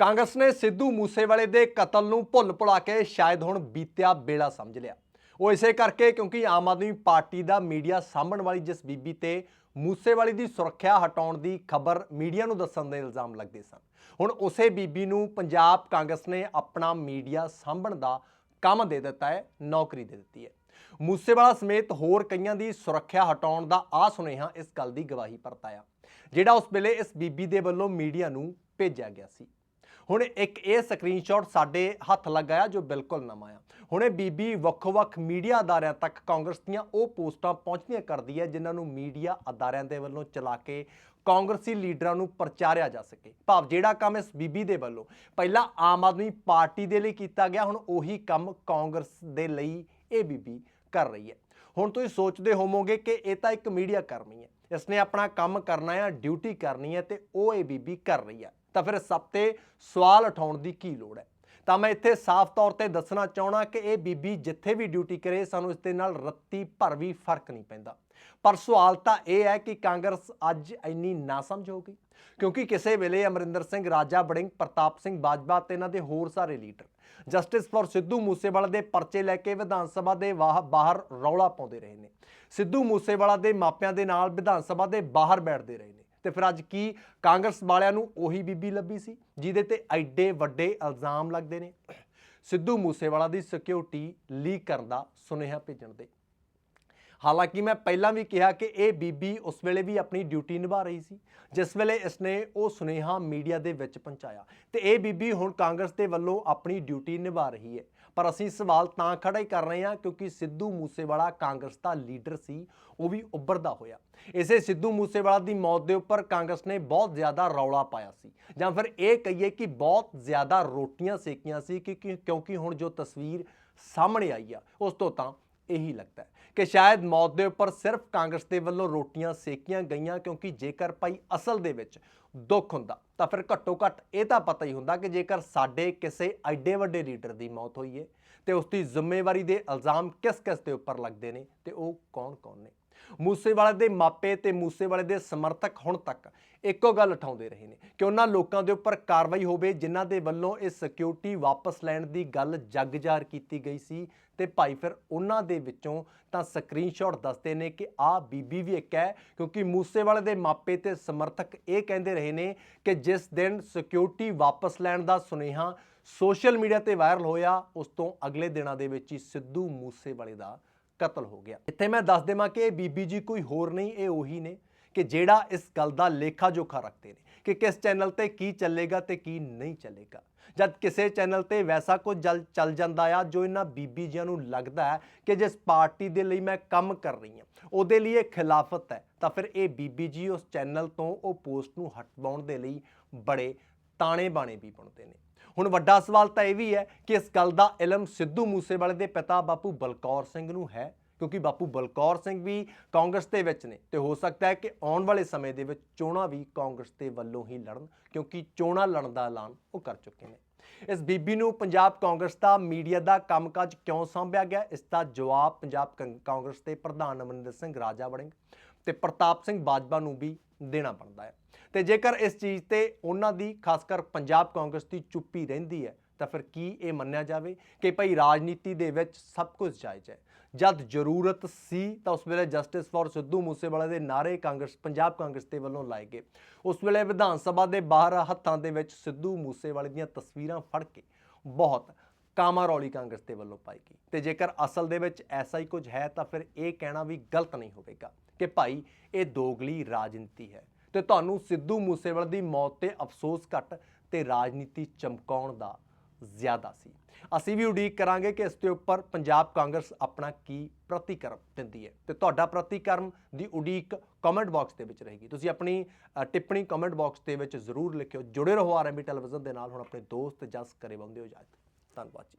ਕਾਂਗਰਸ ਨੇ ਸਿੱਧੂ ਮੂਸੇਵਾਲੇ ਦੇ ਕਤਲ ਨੂੰ ਭੁੱਲ ਭੁਲਾ ਕੇ ਸ਼ਾਇਦ ਹੁਣ ਬੀਤਿਆ ਬੇਲਾ ਸਮਝ ਲਿਆ। ਉਹ ਇਸੇ ਕਰਕੇ ਕਿਉਂਕਿ ਆਮ ਆਦਮੀ ਪਾਰਟੀ ਦਾ ਮੀਡੀਆ ਸਾਂਭਣ ਵਾਲੀ ਜਿਸ ਬੀਬੀ ਤੇ ਮੂਸੇਵਾਲੇ ਦੀ ਸੁਰੱਖਿਆ ਹਟਾਉਣ ਦੀ ਖਬਰ ਮੀਡੀਆ ਨੂੰ ਦੱਸਣ ਦੇ ਇਲਜ਼ਾਮ ਲੱਗਦੇ ਸਨ। ਹੁਣ ਉਸੇ ਬੀਬੀ ਨੂੰ ਪੰਜਾਬ ਕਾਂਗਰਸ ਨੇ ਆਪਣਾ ਮੀਡੀਆ ਸਾਂਭਣ ਦਾ ਕੰਮ ਦੇ ਦਿੱਤਾ ਹੈ, ਨੌਕਰੀ ਦੇ ਦਿੱਤੀ ਹੈ। ਮੂਸੇਵਾਲਾ ਸਮੇਤ ਹੋਰ ਕਈਆਂ ਦੀ ਸੁਰੱਖਿਆ ਹਟਾਉਣ ਦਾ ਆ ਸੁਨੇਹਾ ਇਸ ਗੱਲ ਦੀ ਗਵਾਹੀ ਭਰਤਾਇਆ ਜਿਹੜਾ ਉਸ ਵੇਲੇ ਇਸ ਬੀਬੀ ਦੇ ਵੱਲੋਂ ਮੀਡੀਆ ਨੂੰ ਭੇਜਿਆ ਗਿਆ ਸੀ। ਹੁਣ ਇੱਕ ਇਹ ਸਕਰੀਨਸ਼ਾਟ ਸਾਡੇ ਹੱਥ ਲੱਗਾ ਆ ਜੋ ਬਿਲਕੁਲ ਨਵਾਂ ਆ। ਹੁਣ ਇਹ ਬੀਬੀ ਵੱਖ-ਵੱਖ ਮੀਡੀਆ ਅਦਾਰਿਆਂ ਤੱਕ ਕਾਂਗਰਸ ਦੀਆਂ ਉਹ ਪੋਸਟਾਂ ਪਹੁੰਚਦੀਆਂ ਕਰਦੀ ਹੈ ਜਿਨ੍ਹਾਂ ਨੂੰ ਮੀਡੀਆ ਅਦਾਰਿਆਂ ਦੇ ਵੱਲੋਂ ਚਲਾ ਕੇ ਕਾਂਗਰਸੀ ਲੀਡਰਾਂ ਨੂੰ ਪ੍ਰਚਾਰਿਆ ਜਾ ਸਕੇ। ਭਾਵ ਜਿਹੜਾ ਕੰਮ ਇਸ ਬੀਬੀ ਦੇ ਵੱਲੋਂ ਪਹਿਲਾਂ ਆਮ ਆਦਮੀ ਪਾਰਟੀ ਦੇ ਲਈ ਕੀਤਾ ਗਿਆ, ਹੁਣ ਉਹੀ ਕੰਮ ਕਾਂਗਰਸ ਦੇ ਲਈ ਇਹ ਬੀਬੀ ਕਰ ਰਹੀ ਹੈ। ਹੁਣ ਤੁਸੀਂ ਸੋਚਦੇ ਹੋਵੋਗੇ ਕਿ ਇਹ ਤਾਂ ਇੱਕ ਮੀਡੀਆ ਕਰਮੀ ਹੈ। ਇਸ ਨੇ ਆਪਣਾ ਕੰਮ ਕਰਨਾ ਹੈ ਡਿਊਟੀ ਕਰਨੀ ਹੈ ਤੇ ਉਹ ਇਹ ਬੀਬੀ ਕਰ ਰਹੀ ਹੈ ਤਾਂ ਫਿਰ ਸਭ ਤੇ ਸਵਾਲ ਉਠਾਉਣ ਦੀ ਕੀ ਲੋੜ ਹੈ? ਤਾਂ ਮੈਂ ਇੱਥੇ ਸਾਫ਼ ਤੌਰ ਤੇ ਦੱਸਣਾ ਚਾਹਣਾ ਕਿ ਇਹ ਬੀਬੀ ਜਿੱਥੇ ਵੀ ਡਿਊਟੀ ਕਰੇ, ਸਾਨੂੰ ਇਸ ਦੇ ਨਾਲ ਰੱਤੀ ਭਰ ਵੀ ਫ਼ਰਕ ਨਹੀਂ ਪੈਂਦਾ। ਪਰ ਸਵਾਲ ਤਾਂ ਇਹ ਹੈ ਕਿ ਕਾਂਗਰਸ ਅੱਜ ਇੰਨੀ ਨਾ ਸਮਝ ਹੋ ਗਈ, ਕਿਉਂਕਿ ਕਿਸੇ ਵੇਲੇ ਅਮਰਿੰਦਰ ਸਿੰਘ, ਰਾਜਾ ਬੜਿੰਗ ਪ੍ਰਤਾਪ ਸਿੰਘ ਬਾਜਵਾ ਤੇ ਇਹਨਾਂ ਦੇ ਹੋਰ ਸਾਰੇ leader, justice for Sidhu Moosewala ਦੇ ਪਰਚੇ ਲੈ ਕੇ ਵਿਧਾਨ ਸਭਾ ਦੇ ਵਾਹ- ਬਾਹਰ ਰੌਲਾ ਪਾਉਂਦੇ ਰਹੇ ਨੇ। ਸਿੱਧੂ ਮੂਸੇਵਾਲਾ ਦੇ ਮਾਪਿਆਂ ਦੇ ਨਾਲ ਵਿਧਾਨ ਸਭਾ ਦੇ ਬਾਹਰ ਬੈਠਦੇ ਰਹੇ ਨੇ। ਤੇ ਫਿਰ ਅੱਜ ਕੀ ਕਾਂਗਰਸ ਵਾਲਿਆਂ ਨੂੰ ਉਹੀ ਬੀਬੀ ਲੱਭੀ ਸੀ, ਜਿਹਦੇ ਤੇ ਐਡੇ ਵੱਡੇ ਇਲਜ਼ਾਮ ਲੱਗਦੇ ਨੇ। ਸਿੱਧੂ ਮੂਸੇਵਾਲਾ ਦੀ ਸਿਕਿਉਰਿਟੀ ਲੀਕ ਕਰਨ ਦਾ ਸੁਨੇਹਾ ਭੇਜਣ ਦੇ। ਹਾਲਾਂਕਿ ਮੈਂ ਪਹਿਲਾਂ ਵੀ ਕਿਹਾ ਕਿ ਇਹ ਬੀਬੀ ਉਸ ਵੇਲੇ ਵੀ ਆਪਣੀ ਡਿਊਟੀ ਨਿਭਾ ਰਹੀ ਸੀ, ਜਿਸ ਵੇਲੇ ਇਸਨੇ ਉਹ ਸੁਨੇਹਾ ਮੀਡੀਆ ਦੇ ਵਿੱਚ ਪਹੁੰਚਾਇਆ। ਤੇ ਇਹ ਬੀਬੀ ਹੁਣ ਕਾਂਗਰਸ ਦੇ ਵੱਲੋਂ ਆਪਣੀ ਡਿਊਟੀ ਨਿਭਾ ਰਹੀ ਹੈ। ਪਰ ਅਸੀਂ ਸਵਾਲ ਤਾਂ ਖੜਾ ਹੀ ਕਰ ਰਹੇ ਹਾਂ ਕਿਉਂਕਿ ਸਿੱਧੂ ਮੂਸੇਵਾਲਾ ਕਾਂਗਰਸ ਦਾ ਲੀਡਰ ਸੀ, ਉਹ ਵੀ ਉੱਭਰਦਾ ਹੋਇਆ। ਇਸੇ ਸਿੱਧੂ ਮੂਸੇਵਾਲਾ ਦੀ ਮੌਤ ਦੇ ਉੱਪਰ ਕਾਂਗਰਸ ਨੇ ਬਹੁਤ ਜ਼ਿਆਦਾ ਰੌਲਾ ਪਾਇਆ ਸੀ। ਜਾਂ ਫਿਰ ਇਹ ਕਹੀਏ ਕਿ ਬਹੁਤ ਜ਼ਿਆਦਾ ਰੋਟੀਆਂ ਸੇਕੀਆਂ ਸੀ ਕਿ ਕਿਉਂਕਿ ਹੁਣ ਜੋ ਤਸਵੀਰ ਸਾਹਮਣੇ ਆਈ ਆ, ਉਸ ਤੋਂ ਤਾਂ ਇਹੀ ਲੱਗਦਾ ਹੈ ਕਿ ਸ਼ਾਇਦ ਮੌਤ ਦੇ ਉੱਪਰ ਸਿਰਫ ਕਾਂਗਰਸ ਦੇ ਵੱਲੋਂ ਰੋਟੀਆਂ ਸੇਕੀਆਂ ਗਈਆਂ ਕਿਉਂਕਿ ਜੇਕਰ ਭਾਈ ਅਸਲ ਦੇ ਵਿੱਚ ਦੁੱਖ ਹੁੰਦਾ ਤਾਂ ਫਿਰ ਘੱਟੋ ਘੱਟ ਇਹ ਤਾਂ ਪਤਾ ਹੀ ਹੁੰਦਾ ਕਿ ਜੇਕਰ ਸਾਡੇ ਕਿਸੇ ਐਡੇ ਵੱਡੇ ਲੀਡਰ ਦੀ ਮੌਤ ਹੋਈ ਹੈ ਤੇ ਉਸ ਦੀ ਜ਼ਿੰਮੇਵਾਰੀ ਦੇ ਇਲਜ਼ਾਮ ਕਿਸ-ਕਿਸ ਦੇ ਉੱਪਰ ਲੱਗਦੇ ਨੇ ਤੇ ਉਹ ਕੌਣ-ਕੌਣ ਨੇ? ਮੂਸੇਵਾਲੇ ਦੇ ਮਾਪੇ ਤੇ ਮੂਸੇਵਾਲੇ ਦੇ ਸਮਰਥਕ ਹੁਣ ਤੱਕ ਇੱਕੋ ਗੱਲ ਉਠਾਉਂਦੇ ਰਹੇ ਨੇ ਕਿ ਉਹਨਾਂ ਲੋਕਾਂ ਦੇ ਉੱਪਰ ਕਾਰਵਾਈ ਹੋਵੇ, ਜਿਨ੍ਹਾਂ ਦੇ ਵੱਲੋਂ ਇਹ ਸਿਕਿਉਰਿਟੀ ਵਾਪਸ ਲੈਣ ਦੀ ਗੱਲ ਜੱਗ ਕੀਤੀ ਗਈ ਸੀ। ਤੇ ਭਾਈ ਫਿਰ ਉਹਨਾਂ ਦੇ ਵਿੱਚੋਂ ਤਾਂ ਸਕਰੀਨਸ਼ਾਟ ਦੱਸਦੇ ਨੇ ਕਿ ਆਹ ਬੀਬੀ ਵੀ ਇੱਕ ਹੈ, ਕਿਉਂਕਿ ਮੂਸੇਵਾਲੇ ਦੇ ਮਾਪੇ ਤੇ ਸਮਰਥਕ ਇਹ ਕਹਿੰਦੇ ਰਹੇ ਨੇ ਕਿ ਜਿਸ ਦਿਨ ਸਿਕਿਉਰਿਟੀ ਵਾਪਸ ਲੈਣ ਦਾ ਸੁਨੇਹਾ ਸੋਸ਼ਲ ਮੀਡੀਆ ਤੇ ਵਾਇਰਲ ਹੋਇਆ, ਉਸ ਤੋਂ ਅਗਲੇ ਦਿਨਾਂ ਦੇ ਵਿੱਚ ਹੀ ਸਿੱਧੂ ਮੂਸੇਵਾਲੇ ਦਾ ਕਤਲ ਹੋ ਗਿਆ। ਇੱਥੇ ਮੈਂ ਦੱਸ ਦੇਵਾਂ ਕਿ ਇਹ ਬੀਬੀ ਜੀ ਕੋਈ ਹੋਰ ਨਹੀਂ, ਇਹ ਉਹੀ ਨੇ ਕਿ ਜਿਹੜਾ ਇਸ ਗੱਲ ਦਾ ਲੇਖਾ ਜੋਖਾ ਰੱਖਦੇ ਨੇ ਕਿ ਕਿਸ ਚੈਨਲ ਤੇ ਕੀ ਚੱਲੇਗਾ ਤੇ ਕੀ ਨਹੀਂ ਚੱਲੇਗਾ। ਜਦ ਕਿਸੇ ਚੈਨਲ ਤੇ ਵੈਸਾ ਕੁਝ ਜਲ, ਚੱਲ ਜਾਂਦਾ ਆ, ਜੋ ਇਹਨਾਂ ਬੀਬੀ ਜੀਆਂ ਨੂੰ ਲੱਗਦਾ ਹੈ ਕਿ ਜਿਸ ਪਾਰਟੀ ਦੇ ਲਈ ਮੈਂ ਕੰਮ ਕਰ ਰਹੀ ਹਾਂ, ਉਹਦੇ ਲਈ ਇਹ ਖਿਲਾਫਤ ਹੈ, ਤਾਂ ਫਿਰ ਇਹ ਬੀਬੀ ਜੀ ਉਸ ਚੈਨਲ ਤੋਂ ਉਹ ਪੋਸਟ ਨੂੰ ਹਟਵਾਉਣ ਦੇ ਲਈ ਬੜੇ ਤਾਣੇ ਬਾਣੇ ਵੀ ਬਣਦੇ ਨੇ। ਹੁਣ ਵੱਡਾ ਸਵਾਲ ਤਾਂ ਇਹ ਵੀ ਹੈ ਕਿ ਇਸ ਗੱਲ ਦਾ ਇਲਮ ਸਿੱਧੂ ਮੂਸੇਵਾਲੇ ਦੇ ਪਿਤਾ ਬਾਪੂ ਬਲਕੌਰ ਸਿੰਘ ਨੂੰ ਹੈ, ਕਿਉਂਕਿ ਬਾਪੂ ਬਲਕੌਰ ਸਿੰਘ ਵੀ ਕਾਂਗਰਸ ਦੇ ਵਿੱਚ ਨੇ ਤੇ ਹੋ ਸਕਦਾ ਹੈ ਕਿ ਆਉਣ ਵਾਲੇ ਸਮੇਂ ਦੇ ਵਿੱਚ ਚੋਣਾਂ ਵੀ ਕਾਂਗਰਸ ਦੇ ਵੱਲੋਂ ਹੀ ਲੜਨ, ਕਿਉਂਕਿ ਚੋਣਾਂ ਲੜਨ ਦਾ ਐਲਾਨ ਉਹ ਕਰ ਚੁੱਕੇ ਨੇ। ਇਸ ਬੀਬੀ ਨੂੰ ਪੰਜਾਬ ਕਾਂਗਰਸ ਦਾ ਮੀਡੀਆ ਦਾ ਕੰਮਕਾਜ ਕਿਉਂ ਸੰਭਿਆ ਗਿਆ? ਇਸ ਦਾ ਜਵਾਬ ਪੰਜਾਬ ਕਾਂ- ਕਾਂਗਰਸ ਦੇ ਪ੍ਰਧਾਨ ਅਮਰਿੰਦਰ ਸਿੰਘ ਰਾਜਾ ਵੜਿੰਗ ਤੇ ਪ੍ਰਤਾਪ ਸਿੰਘ ਬਾਜਵਾ ਨੂੰ ਵੀ ਦੇਣਾ ਪੈਂਦਾ ਹੈ। ਤੇ ਜੇਕਰ ਇਸ ਚੀਜ਼ ਤੇ ਉਹਨਾਂ ਦੀ, ਖਾਸ ਕਰ ਪੰਜਾਬ ਕਾਂਗਰਸ ਦੀ ਚੁੱਪੀ ਰਹਿੰਦੀ ਹੈ, ਤਾਂ ਫਿਰ ਕੀ ਇਹ ਮੰਨਿਆ ਜਾਵੇ ਕਿ ਭਈ ਰਾਜਨੀਤੀ ਦੇ ਵਿੱਚ ਸਭ ਕੁਝ ਜਾਇਜ਼ ਹੈ? ਜਦ ਜ਼ਰੂਰਤ ਸੀ, ਤਾਂ ਉਸ ਵੇਲੇ ਜਸਟਿਸ ਫॉर ਸਿੱਧੂ ਮੂਸੇਵਾਲੇ ਦੇ ਨਾਰੇ ਕਾਂਗਰਸ, ਪੰਜਾਬ ਕਾਂਗਰਸ ਦੇ ਵੱਲੋਂ ਲਾਏ ਗਏ। ਉਸ ਵੇਲੇ ਵਿਧਾਨ ਸਭਾ ਦੇ ਬਾਹਰ ਹੱਥਾਂ ਦੇ ਵਿੱਚ ਸਿੱਧੂ ਮੂਸੇਵਾਲੇ ਦੀਆਂ ਤਸਵੀਰਾਂ ਫੜ ਕੇ ਬਹੁਤ ਕਾਮਾ ਰੌਲੀ ਕਾਂਗਰਸ ਦੇ ਵੱਲੋਂ ਪਾਈ ਗਈ। ਤੇ ਜੇਕਰ ਅਸਲ ਦੇ ਵਿੱਚ ਐਸਾ ਹੀ ਕੁਝ ਹੈ, ਤਾਂ ਫਿਰ ਇਹ ਕਹਿਣਾ ਵੀ ਗਲਤ ਨਹੀਂ ਹੋਵੇਗਾ ਕਿ ਭਾਈ ਇਹ ਦੋਗਲੀ ਰਾਜਨੀਤੀ ਹੈ। ਤੇ ਤੁਹਾਨੂੰ ਸਿੱਧੂ ਮੂਸੇਵਾਲੇ ਦੀ ਮੌਤ ਤੇ ਅਫਸੋਸ ਘੱਟ ਤੇ ਰਾਜਨੀਤੀ ਚਮਕਾਉਣ ਦਾ ਜ਼ਿਆਦਾ ਸੀ। ਅਸੀਂ ਵੀ ਉਡੀਕ ਕਰਾਂਗੇ ਕਿ ਇਸ ਦੇ ਉੱਪਰ ਪੰਜਾਬ ਕਾਂਗਰਸ ਆਪਣਾ ਕੀ ਪ੍ਰਤੀਕਰਮ ਦਿੰਦੀ ਹੈ। ਤੇ ਤੁਹਾਡਾ ਪ੍ਰਤੀਕਰਮ ਦੀ ਉਡੀਕ ਕਮੈਂਟ ਬਾਕਸ ਦੇ ਵਿੱਚ ਰਹੇਗੀ। ਤੁਸੀਂ ਆਪਣੀ ਟਿੱਪਣੀ ਕਮੈਂਟ ਬਾਕਸ ਦੇ ਵਿੱਚ ਜ਼ਰੂਰ ਲਿਖਿਓ। ਜੁੜੇ ਰਹੋ ਆਰਐਮਬੀ ਟੈਲੀਵਿਜ਼ਨ ਦੇ ਨਾਲ। ਹੁਣ ਆਪਣੇ ਦੋਸਤ ਜਸ ਕਰੇ ਬੰਦੇ ਹੋ ਇਜਾਜ਼ਤ। ਧੰਨਵਾਦ ਜੀ।